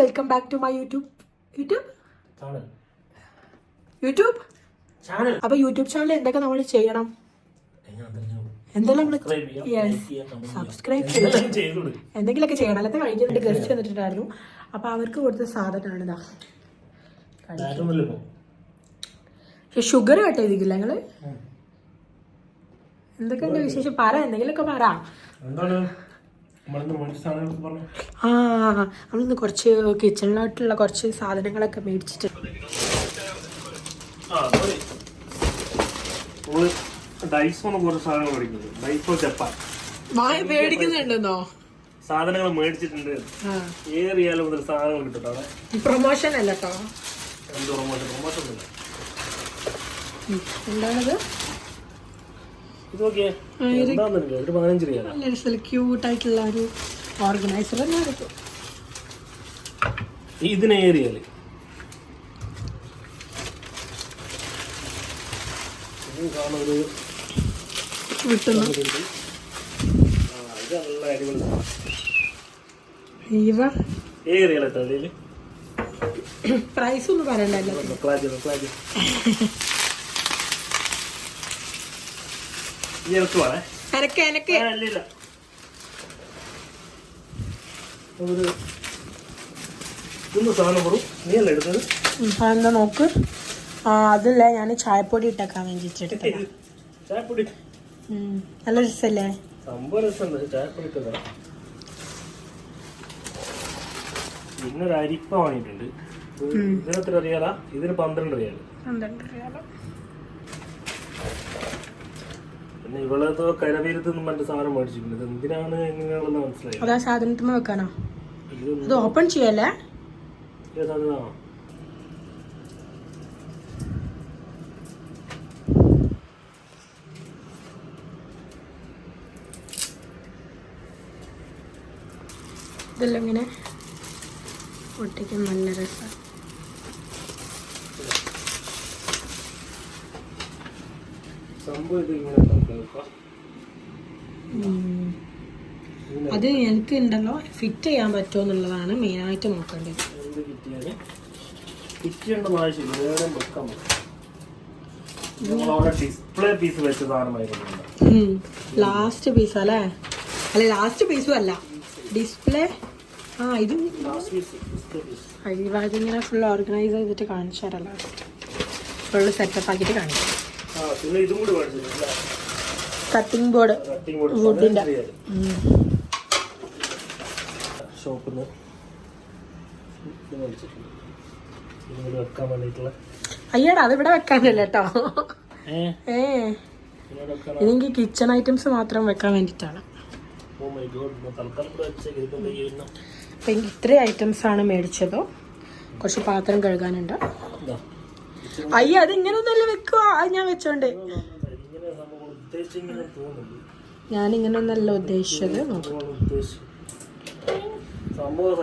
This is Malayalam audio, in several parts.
Welcome back to my YouTube YouTube YouTube channel അപ്പൊ യൂട്യൂബ് ചാനൽ എന്തൊക്കെ നമ്മൾ ചെയ്യണം? എന്തെല്ലാം സബ്സ്ക്രൈബ് ചെയ്യണം. എന്തെങ്കിലുമൊക്കെ ചെയ്യണം. അല്ലാതെ കഴിക്കുന്നുണ്ട് ഗസ്റ്റ് വന്നിട്ടുണ്ടായിരുന്നു. അപ്പൊ അവർക്ക് കൊടുത്ത സാധനമാണ് ഇതാ. ഷുഗർ കട്ട് ചെയ്തിരിക്കില്ല നിങ്ങൾ? എന്തൊക്കെയുണ്ട് വിശേഷം? പറ. എന്തെങ്കിലുമൊക്കെ പറ. ആ നമ്മളിന്ന് കുറച്ച് കിച്ചണിലോട്ടുള്ള കുറച്ച് സാധനങ്ങളൊക്കെ മേടിച്ചിട്ട്. മേടിക്കുന്നുണ്ടെന്നോ? സാധനങ്ങൾ മേടിച്ചിട്ടുണ്ട്. ഏറിയാലും മുതൽ സാധനങ്ങൾ കിട്ടും. പ്രൊമോഷൻ അല്ല കേട്ടോ എന്ത് പ്രൊമോഷൻ പ്രൊമോഷൻ എന്താണത്? ക്യൂട്ടായിട്ടുള്ള ഒരു ഓർഗനൈസർ തന്നെ എടുക്കും ഇതിന് ഏറിയാൽ ഇത് കാണുന്നത് വിട്ടുന്നു ഇതുണ്ട്. ആ, ഇത് നല്ല അടിപൊളി സാധനം. ഇവ ഏറിയാലോ കേട്ടോ അതിൽ പ്രൈസ് ഒന്നും പറയണ്ടല്ലോ ഇറക്കുവാണേ എനക്ക് സാധനം നീ അല്ല എടുത്തത്? എന്താ നോക്ക്. ആ അതല്ല ഞാൻ ചായപ്പൊടി ഇട്ടേക്കാൻ വേണ്ടിട്ട് ചായപ്പൊടി. നല്ല രസല്ലേ? സംഭവം രസമുണ്ട്. ചായപ്പൊടി ഒരു അരിപ്പ വാങ്ങിയിട്ടുണ്ട്. ഇതിനെത്ര അറിയാലാ? ഇതിന് പന്ത്രണ്ട് റിയാൽ. പന്ത്രണ്ട് രൂപ പിന്നെ ഇവളെന്തോ കരവീരത്ത് നിന്നും മറ്റു സാധനം മേടിച്ചിട്ടുണ്ട് ഇത് എന്തിനാണ് എങ്ങനെയാണെന്ന് മനസ്സിലായി? അതാ സാധനത്തിന് വെക്കാനോ. ഇത് ഓപ്പൺ ചെയ്യല്ലേ? സാധനമാണോ ഇതെല്ലാം ഇങ്ങനെ ഒട്ടിക്കും നല്ല രസം സംഭവം ഇത് ഇങ്ങനെ ഉണ്ടാക്കാം. അത് എനിക്ക് ഉണ്ടല്ലോ ഫിറ്റ് ചെയ്യാൻ പറ്റുമോ എന്നുള്ളതാണ് മെയിനായിട്ട് നോക്കേണ്ടത്. ഡിസ്പ്ലേ പീസ് വെച്ച ലാസ്റ്റ് പീസ് അല്ലേ? അല്ല ലാസ്റ്റ് പീസും അല്ല. ഡിസ്പ്ലേ ആ ഇത് ലാസ്റ്റ് പീസ് ഡിസ്പ്ലേ പീസ് അഴിവാ ഇതിങ്ങനെ ഫുൾ ഓർഗനൈസ് ചെയ്തിട്ട് കാണിച്ചു തരാം ലാസ്റ്റ് ഫുള്ള് സെറ്റപ്പ് ആക്കിയിട്ട് കാണിച്ചു പിന്നെ ഇതും കൂടി കട്ടിംഗ് ബോർഡ് വുഡിന്റെ ഷോപ്പിൽ നിന്ന് ഇത് മേടിച്ചിട്ടുണ്ട്. ഇതും കൂടി വെക്കാൻ വേണ്ടിയിട്ടുള്ള. അയ്യടാ അത് ഇവിടെ വെക്കാനല്ല കേട്ടോ. ഏ? ഇതെനിക്ക് കിച്ചൺ ഐറ്റംസ് മാത്രം വെക്കാൻ വേണ്ടിട്ടാണ് അപ്പം എനിക്ക് ഇത്രയും ഐറ്റംസ് ആണ് മേടിച്ചതോ. കുറച്ച് പാത്രം കഴുകാനുണ്ട്. അയ്യ അത് ഇങ്ങനെ ഒന്നല്ല വെക്കുക അത് ഞാൻ വെച്ചോണ്ട്. ഇങ്ങനെ സംഭവം ഉദ്ദേശിച്ചിങ്ങനെ തോന്നുന്നു ഞാൻ ഇങ്ങനെ ഒന്നല്ല ഉദ്ദേശിച്ചത് നോക്കാം സംഭവം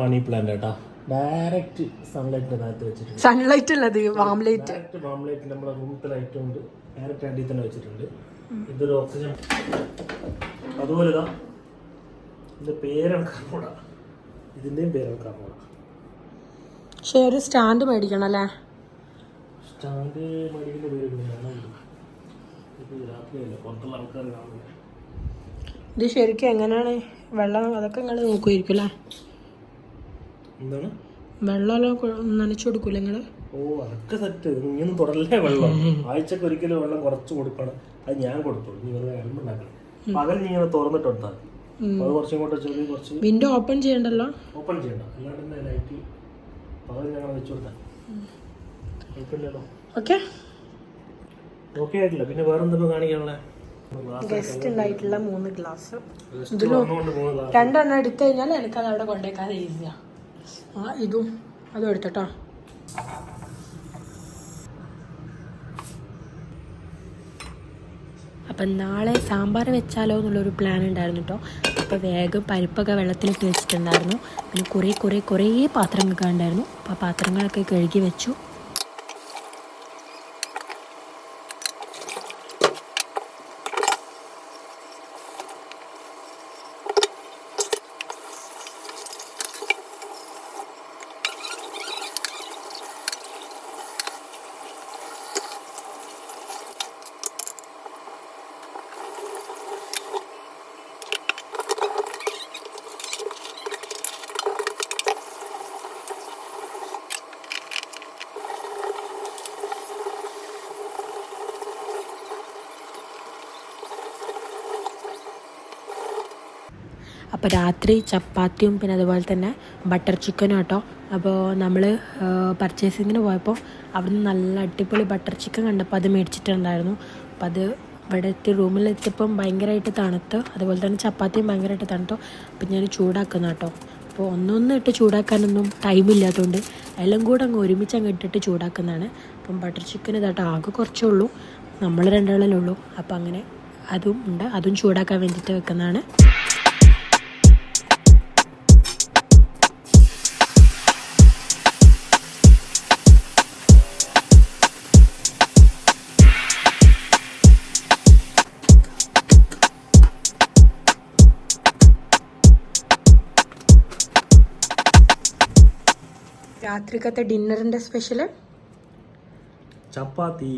മണി പ്ലാന്റ് കേട്ടോ ഡയറക്റ്റ് സൺലൈറ്റിന്റെ അകത്ത് വെച്ചിട്ടുണ്ട് സൺലൈറ്റ് അല്ലത് വാംലൈറ്റ് ഡയറക്റ്റ് വാംലൈറ്റ് നമ്മുടെ റൂമത്തെ ലൈറ്റ് ഉണ്ട് ഡയറക്റ്റ് അടിയിൽ തന്നെ വെച്ചിട്ടുണ്ട്. ഇതൊരു ഓക്സിജൻ അതുപോലെ ഇതാ. ഇതിന്റെ പേരാണ് കർമ്മൂട. ഇതിന്റെയും പക്ഷേ പക്ഷെ ഒരു സ്റ്റാൻഡ് മേടിക്കണം അല്ലേ? സ്റ്റാൻഡ് മേടിക്കുന്ന പേര് ഇത് രാത്രിയല്ല പുറത്തുള്ള ആൾക്കാർ കാണുന്നത്. ഇത് ശരിക്കും എങ്ങനെയാണ്? വെള്ളം അതൊക്കെ നിങ്ങൾ നോക്കുമായിരിക്കുമല്ലേ എന്താണ്? വെള്ളമെല്ലാം നനച്ചു കൊടുക്കൂല നിങ്ങൾ ഓ അതൊക്കെ സെറ്റ്. ഇങ്ങനെ തുടരല്ലേ വെള്ളം. ആഴ്ചക്ക് ഒരിക്കലും വെള്ളം കുറച്ച് കൊടുക്കണം. അത് ഞാൻ കൊടുത്തോളൂ. നീ വെറുതെ പകൽ നീ ഇങ്ങനെ തുറന്നിട്ട് കൊടുത്താൽ മതി. അപ്പൊ അത് കുറച്ചും കൂടെ ചെറിയ കുറച്ച് വിൻഡോ ഓപ്പൺ ചെയ്യണ്ടല്ലോ? ഓപ്പൺ ചെയ്യണ്ട. അല്ലാണ്ട് ലൈറ്റ് പകൽ ഞങ്ങൾ വെച്ച് കൊടുത്താൽ ഓക്കെ ഓക്കെ ആയിട്ടില്ല. പിന്നെ വേറെ എന്തൊക്കെ കാണിക്കാനുള്ള ഗസ്റ്റ് ഉണ്ടായിട്ടുള്ള മൂന്ന് ഗ്ലാസ് ഇതിലും രണ്ടെണ്ണം എടുത്തു കഴിഞ്ഞാൽ എനിക്കത് അവിടെ കൊണ്ടേക്കാൻ ഈസിയാ ആ. ഇതും അതും എടുത്തട്ടോ. അപ്പം നാളെ സാമ്പാർ വെച്ചാലോ എന്നുള്ളൊരു പ്ലാൻ ഉണ്ടായിരുന്നു കേട്ടോ അപ്പോൾ വേഗം പരിപ്പൊക്കെ വെള്ളത്തിലിട്ട് വെച്ചിട്ടുണ്ടായിരുന്നു. പിന്നെ കുറേ കുറേ കുറേ പാത്രങ്ങളൊക്കെ ഉണ്ടായിരുന്നു അപ്പോൾ ആ പാത്രങ്ങളൊക്കെ കഴുകി വെച്ചു. അപ്പോൾ രാത്രി ചപ്പാത്തിയും പിന്നെ അതുപോലെ തന്നെ ബട്ടർ ചിക്കനും കേട്ടോ അപ്പോൾ നമ്മൾ പർച്ചേസിങ്ങിന് പോയപ്പോൾ അവിടുന്ന് നല്ല അടിപൊളി ബട്ടർ ചിക്കൻ കണ്ടപ്പോൾ അത് മേടിച്ചിട്ടുണ്ടായിരുന്നു. അപ്പോൾ അത് ഇവിടെ എത്തി റൂമിലെത്തിയപ്പം ഭയങ്കരമായിട്ട് തണുത്ത് അതുപോലെ തന്നെ ചപ്പാത്തിയും ഭയങ്കരമായിട്ട് തണുത്തു. അപ്പം ഞാൻ ചൂടാക്കുന്ന കേട്ടോ. അപ്പോൾ ഒന്നൊന്നും ഇട്ട് ചൂടാക്കാനൊന്നും ടൈമില്ലാത്തതുകൊണ്ട് എല്ലാം കൂടെ അങ്ങ് ഒരുമിച്ച് അങ്ങ് ഇട്ടിട്ട് ചൂടാക്കുന്നതാണ്. അപ്പം ബട്ടർ ചിക്കൻ ഇതാട്ടോ ആകെ കുറച്ചേ ഉള്ളൂ. നമ്മൾ രണ്ടാളല്ലേ ഉള്ളൂ. അപ്പം അങ്ങനെ അതും ഉണ്ട് അതും ചൂടാക്കാൻ വേണ്ടിയിട്ട് വെക്കുന്നതാണ്. രാത്രിക്കത്തെ ഡിന്നറിന്റെ special chapati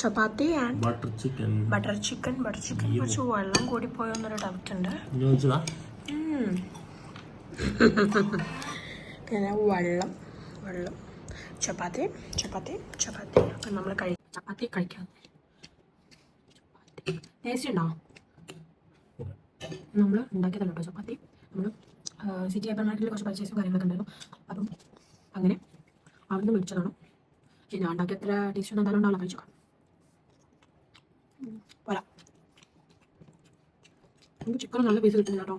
chapati and butter chicken. Butter chicken butter chicken. കുറച്ച് വെള്ളം കൂടി പോയെന്നൊരു ഡൗട്ട് ഉണ്ട് പിന്നെ വെള്ളം വെള്ളം. ചപ്പാത്തി ചപ്പാത്തി ചപ്പാത്തി. അപ്പം നമ്മൾ കഴി ചപ്പാത്തി കഴിക്കാം. ടേസ്റ്റ് ഉണ്ടോ? നമ്മൾ ഉണ്ടാക്കിയതല്ലോ ചപ്പാത്തി? നമ്മൾ സിറ്റി ഹൈപ്പർ മാർക്കറ്റിൽ കുറച്ച് പർച്ചേസും കാര്യങ്ങളൊക്കെ ഉണ്ടായിരുന്നു. അപ്പം അങ്ങനെ അവിടുന്ന് വിളിച്ചതാണ്. പക്ഷെ ഞാൻ ഉണ്ടാക്കിയ എത്ര ടേസ്റ്റ് ഒന്നും എന്തായാലും ഉണ്ടാവില്ല കഴിച്ചു പോരാ. നമുക്ക് ചിക്കൻ നല്ല പീസ് കിട്ടുന്നില്ല കേട്ടോ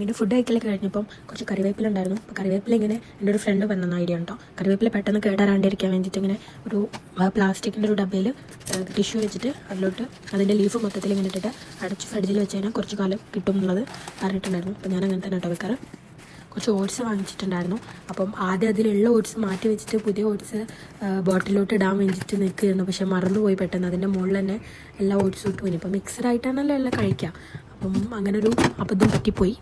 അങ്ങനെ ഫുഡ് കഴിക്കലൊക്കെ കഴിഞ്ഞപ്പം കുറച്ച് കറിവേപ്പില ഉണ്ടായിരുന്നു. അപ്പോൾ കറിവേപ്പില ഇങ്ങനെ എന്റെ ഒരു ഫ്രണ്ട് വന്ന ഐഡിയ ഉണ്ടോ കറിവേപ്പില പെട്ടെന്ന് കേടാറാണ്ടിരിക്കാൻ വേണ്ടിയിട്ട് ഇങ്ങനെ ഒരു പ്ലാസ്റ്റിക്കിന്റെ ഒരു ഡബ്ബയിൽ ടിഷ്യൂ വെച്ചിട്ട് അതിലോട്ട് അതിന്റെ ലീഫ് മൊത്തത്തിൽ ഇങ്ങനെ ഇട്ടിട്ട് അടച്ച് ഫ്രിഡ്ജിൽ വെച്ച് കഴിഞ്ഞാൽ കുറച്ച് കാലം കിട്ടും എന്നുള്ളത് പറഞ്ഞിട്ടുണ്ടായിരുന്നു. അപ്പോൾ ഞാൻ അങ്ങനെ തന്നെ കേട്ടോ വെക്കാറ്. കുറച്ച് ഓട്സ് വാങ്ങിച്ചിട്ടുണ്ടായിരുന്നു. അപ്പം ആദ്യം അതിലുള്ള ഓട്സ് മാറ്റി വെച്ചിട്ട് പുതിയ ഓട്സ് ബോട്ടിലോട്ട് ഇടാൻ വേണ്ടിയിട്ട് നിൽക്കുകയായിരുന്നു. പക്ഷേ മറന്നുപോയി പെട്ടെന്ന്. അതിന്റെ മുകളിൽ തന്നെ എല്ലാ ഓട്സും ഇട്ടു. ഇനിയിപ്പോൾ മിക്സഡ് ആയിട്ടാണല്ലോ എല്ലാം കഴിക്കുക. അപ്പം അങ്ങനെ ഒരു അബദ്ധം പറ്റിപ്പോയി.